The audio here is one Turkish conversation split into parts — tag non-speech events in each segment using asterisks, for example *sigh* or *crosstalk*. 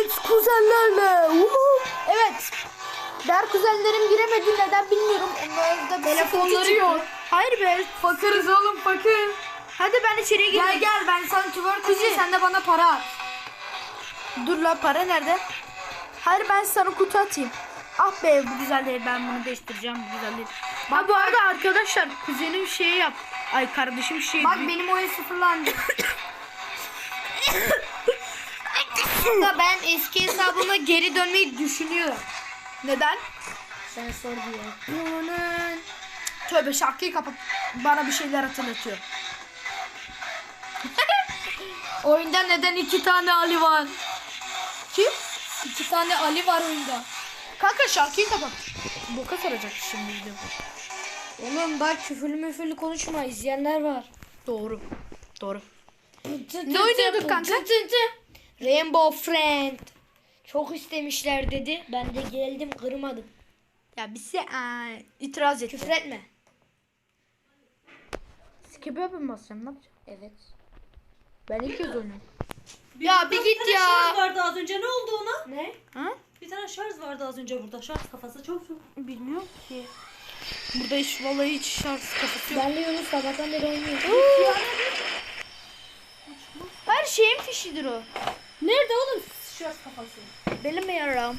Evet kuzenlerle. Uhu. Evet. Diğer kuzenlerim giremedi neden bilmiyorum. Onlar da Telefonları yok. Hayır be. Fakiriz oğlum fakir. Hadi ben içeriye Gel gireyim. gel ben sana twerk atayım sen de bana para at. Dur la para nerede? Hayır ben sana kutu atayım. Ah be bu güzel değil ben bunu değiştireceğim bu güzel değil. Ha bu arada arkadaşlar kuzenim şey yap. Ay kardeşim şey. Bak benim oyun sıfırlandı. *coughs* da ben eski hesabıma geri dönmeyi düşünüyorum. Neden? Sen sor diye. Tövbe şarkıyı kapat. Bana bir şeyler hatırlatıyor. *laughs* Oyunda neden iki tane Ali var? Kim? İki tane Ali var oyunda. Kanka şarkıyı kapat. Boka saracak şimdi video. Oğlum bak küfürlü müfürlü konuşma izleyenler var. Doğru. Doğru. Ne oynuyorduk kanka? Rainbow Friend. Çok istemişler dedi. Ben de geldim kırmadım. Ya bir şey itiraz etti. Küfür etme. Skip'e mi basacağım ne yapacağım? Evet. Ben ilk kez oynuyorum. Ya bir git tane ya. şarj vardı az önce ne oldu ona? Ne? Ha? Bir tane şarj vardı az önce burada. Şarj kafası çok çok. Bilmiyorum ki. Burada hiç vallahi hiç şarj kafası yok. Ben de Yunus sabahtan beri oynuyorum. Her şeyin fişidir o. Nerede oğlum şarj kafası? Benim mi yaram?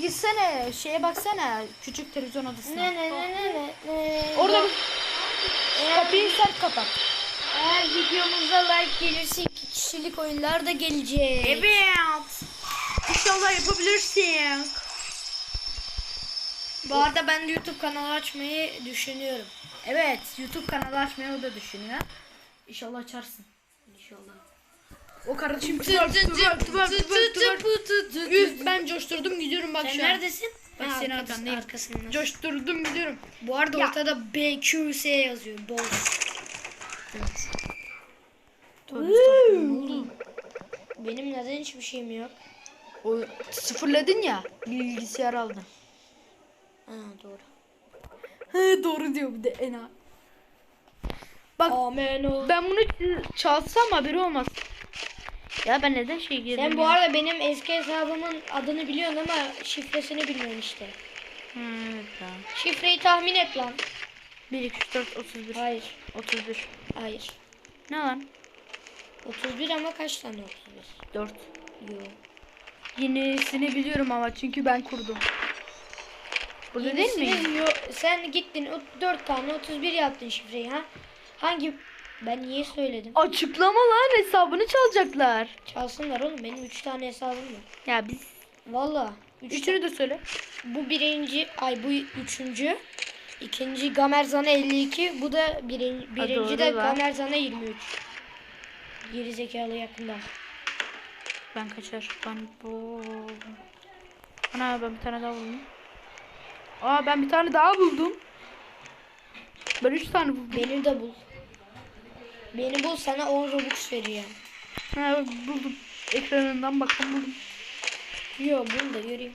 Gitsene şeye baksana küçük televizyon odasına. Ne ne ne ne ne ne. Orada kapıyı sen kapat. Eğer videomuza like gelirse iki kişilik oyunlar da gelecek. Evet. İnşallah yapabilirsin. Bu arada ben de YouTube kanalı açmayı düşünüyorum. Evet YouTube kanalı açmayı o da düşünüyor. İnşallah açarsın. İnşallah. O kardeşim twerk twerk twerk twerk twerk. Üf ben coşturdum gidiyorum bak Sen şu an. neredesin? Bak Ha, senin arkasın- arkandayım. arkasından. Coşturdum gidiyorum. Bu arada Ya. ortada BQS yazıyor. Boz. Benim neden hiçbir şeyim yok? O sıfırladın ya bilgisayar aldın. Ha doğru. He doğru diyor bir de ena. Bak Amen o. ben bunu çalsam haberi olmaz. Ya ben neden şey girdim Sen bu ya? arada benim eski hesabımın adını biliyorsun ama şifresini bilmiyorsun işte. Hı, evet tamam. Şifreyi tahmin et lan. 1 2 3 4 31 Hayır. 31. Hayır. Ne lan? 31 ama kaç tane 31? 4. Yok. Yenisini biliyorum ama çünkü ben kurdum. Burada değil mi? Yok. Sen gittin o 4 tane 31 yaptın şifreyi ha? Hangi ben niye söyledim? Açıklama lan hesabını çalacaklar. Çalsınlar oğlum benim 3 tane hesabım var. Ya biz Valla. Üç üçünü de söyle. Bu birinci, ay bu üçüncü. İkinci Gamerzana 52. Bu da birinci, birinci doğru de lan. Gamerzana 23. Geri zekalı yakında. Ben kaçar. Ben bu. Ana ben bir tane daha buldum. Aa ben bir tane daha buldum. Ben üç tane buldum. Beni de bul. Beni bul sana 10 Robux vereceğim. Ha buldum. Ekranından baktım buldum. Yo bul da göreyim.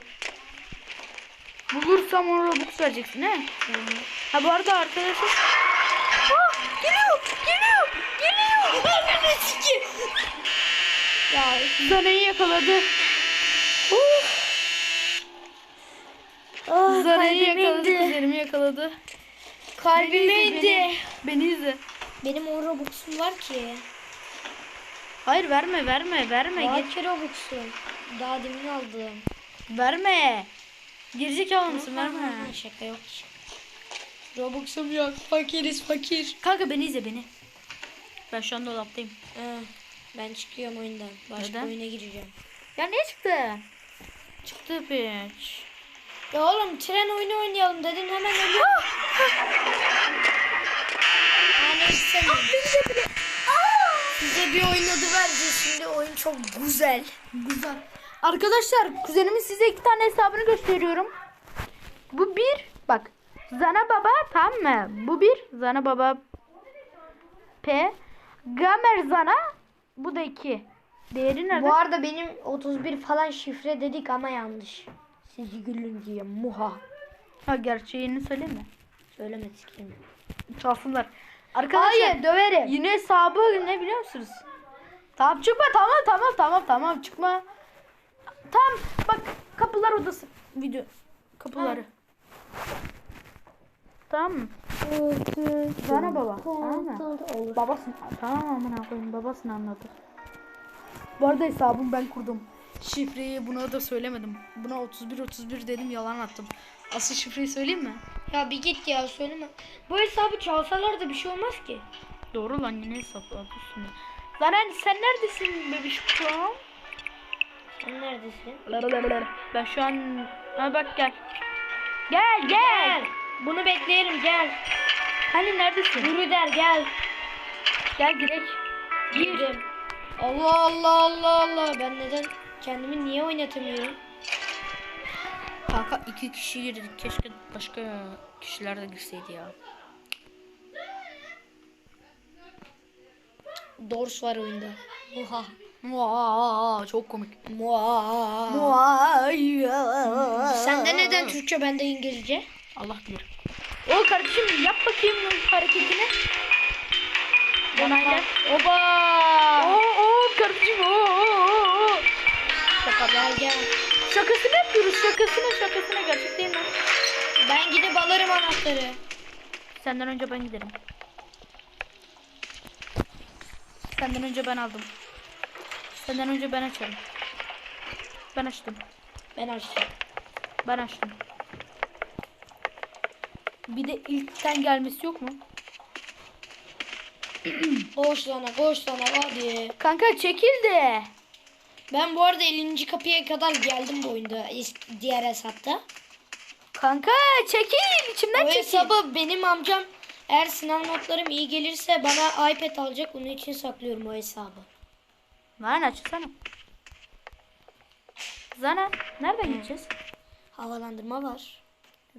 Bulursam 10 Robux vereceksin he? Ha bu arada arkadaşlar. Ah geliyor geliyor geliyor. *laughs* Ananı sikeyim. Ya Zana'yı yakaladı. Uh. Zana'yı yakaladı, kuzenimi yakaladı. Kalbime indi. Beni, beni izle. Benim 10 Robux'um var ki. Hayır verme verme verme Var ki Robux'um. Daha demin aldım. verme. Gerizekalı mısın verme. Ha, şaka yok. Robux'um yok. Fakiriz fakir. Kanka beni izle beni. Ben şu an dolaptayım. Ha, ben çıkıyorum oyundan. Başka Neden? oyuna gireceğim. Ya ne çıktı? Çıktı piç. Ya oğlum tren oyunu oynayalım dedin hemen ölüyor. Yani istemiyorum. Size bir oyun adı vereceğiz şimdi. Oyun çok güzel. Güzel. Arkadaşlar kuzenimin size iki tane hesabını gösteriyorum. Bu bir bak Zana Baba tamam mı? Bu bir Zana Baba P Gamer Zana bu da iki. Değeri nerede? Bu arada benim 31 falan şifre dedik ama yanlış. Sizi gülün diye muha. Ha gerçeğini söyleme. Söyleme sikeyim. Çalsınlar. Arkadaşlar Hayır döverim. yine hesabı ne biliyor musunuz? Tamam çıkma tamam tamam tamam tamam çıkma. Tam bak kapılar odası video kapıları. Tamam mı? Zana baba. Tamam mı? Babasın. Tamam amına koyayım babasını anladı. Bu arada hesabımı ben kurdum. Şifreyi buna da söylemedim. Buna 31 31 dedim yalan attım. Asıl şifreyi söyleyeyim mi? Ya bir git ya söyleme. Bu hesabı çalsalar da bir şey olmaz ki. Doğru lan yine hesap üstünde. Zaren sen neredesin bebişkom? Sen neredesin? Ben şu an... Ha bak gel. Gel gel. Gel. Bunu bekleyelim gel. Hani neredesin? Yürü der gel. Gel girek. Girdim. Allah Allah Allah Allah. Ben neden kendimi niye oynatamıyorum? Kanka iki kişi girdik. Keşke başka kişiler de girseydi ya. Dors var oyunda. Oha. Vaa, çok komik. Muaa. Sende neden Türkçe bende İngilizce? Allah bilir. O kardeşim yap bakayım hareketini. Onayla. Oba. Oo, oo kardeşim oo, oo. Şaka Gel gel. Şakasını yapıyoruz şakasını şakasını gerçek değil lan. Ben gidip alırım anahtarı. Senden önce ben giderim. Senden önce ben aldım. Senden önce ben açarım. Ben açtım. Ben açtım. Ben açtım. Bir de ilkten gelmesi yok mu? Koş sana koş sana hadi. Kanka çekil de. Ben bu arada 50. kapıya kadar geldim bu oyunda diğer hesapta. Kanka çekil içimden O çekil. hesabı benim amcam eğer sınav notlarım iyi gelirse bana iPad alacak. Onun için saklıyorum o hesabı. Lan açsana. Zana nereden gideceğiz? Havalandırma var.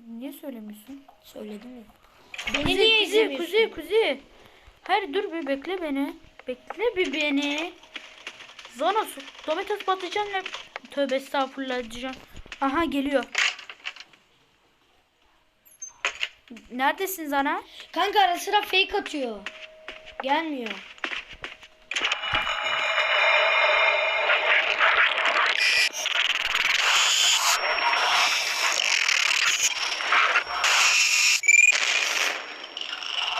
Niye söylemiyorsun? Söyledim ya. Beni Kuzey, niye kuzey, kuzey, kuzey. Hayır dur bir bekle beni. Bekle bir beni. Zana su. Domates patlıcanla. Tövbe estağfurullah diyeceğim. Aha geliyor. Neredesin Zana? Kanka ara sıra fake atıyor. Gelmiyor.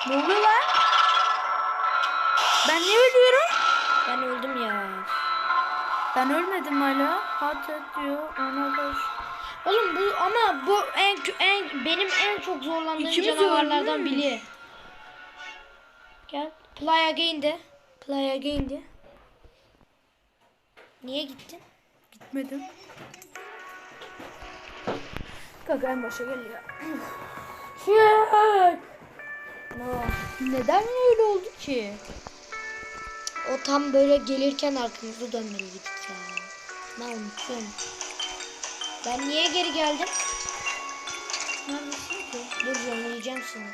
Ne oluyor lan? Ben niye ölüyorum? Ben öldüm ya. Ben ölmedim hala. Hatta diyor. Baş. Oğlum bu ama bu en en benim en çok zorlandığım İkimiz canavarlardan ölmüş. biri. Gel. Play again de. Play again de. Niye gittin? Gitmedim. Kanka en başa geliyor. *laughs* No. Neden öyle oldu ki? O tam böyle gelirken arkamızı dönmeliydik unuttum. Ben niye geri geldim? Neredesin ki? Dur zonlayacağım seni.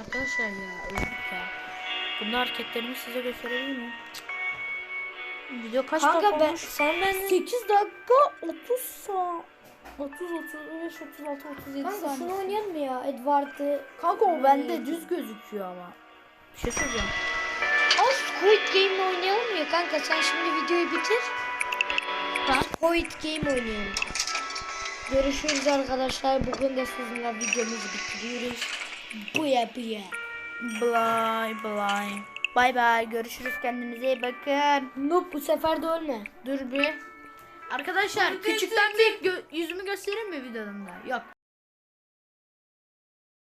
Arkadaşlar ya öldük ya. Bunun hareketlerimi size gösterebilir miyim? Video kaç Kanka dakika ben olmuş? sen ben 8 dakika 30 saat. 30, 35, 36, 37 Kanka saniye. şunu oynayalım mı ya? Edward'ı. Kanka o bende düz gözüküyor ama. Bir şey söyleyeceğim. Squid Game'le oynayalım ya kanka? Sen şimdi videoyu bitir. Tamam. Squid Game oynayalım. Görüşürüz arkadaşlar. Bugün de sizinle videomuzu bitiriyoruz. Buya buya. Bye bye. Bye bye. Görüşürüz. Kendinize iyi bakın. Noob bu sefer de ölme. Dur bir. Arkadaşlar küçükten bir gö- yüzümü göstereyim mi videomda? Yok.